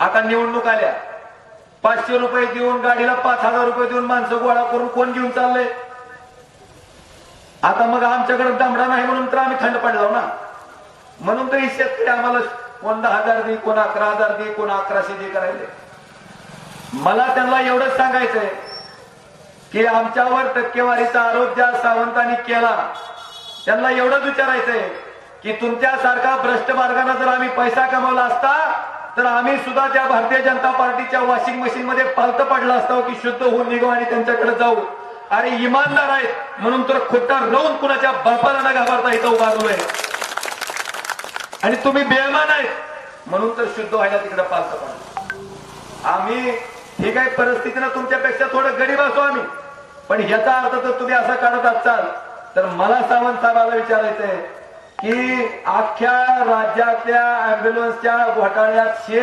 आता निवडणूक आल्या. पाचशे रुपये देऊन गाडीला पाच हजार रुपये देऊन माणसं गोळा करून कोण घेऊन चाललंय? आता मग आमच्याकडे दमडा नाही म्हणून तर आम्ही थंड पडलो ना. म्हणून तरी शेतकरी आम्हाला कोण दहा हजार दे कोण अकरा हजार दे कोण अकराशे दे करायले. मला त्यांना एवढंच सांगायचंय की आमच्यावर टक्केवारीचा आरोप ज्या सावंतांनी केला त्यांना एवढंच विचारायचंय की तुमच्यासारखा भ्रष्ट मार्गाने जर आम्ही पैसा कमावला असता तर आम्ही सुद्धा त्या भारतीय जनता पार्टीच्या वॉशिंग मशीन मध्ये पालत पडला असतो की शुद्ध होऊन निघू आणि त्यांच्याकडे जाऊ. अरे इमानदार आहेत. म्हणून तर खोटा राहून कुणाच्या बापाला न घाबरता इथं उभारलोय आणि तुम्ही बेमान आहेत. म्हणून तर शुद्ध व्हायला तिकडे पालत पडलं. आम्ही ही काही परिस्थितीनं तुमच्यापेक्षा थोडं गरीब असो आम्ही. पण ह्याचा अर्थ जर तुम्ही असा काढत असाल तर मला सावंत साहेबाला विचारायचंय की अख्ख्या राज्यातल्या अँब्युलन्सच्या घोटाळ्यात शे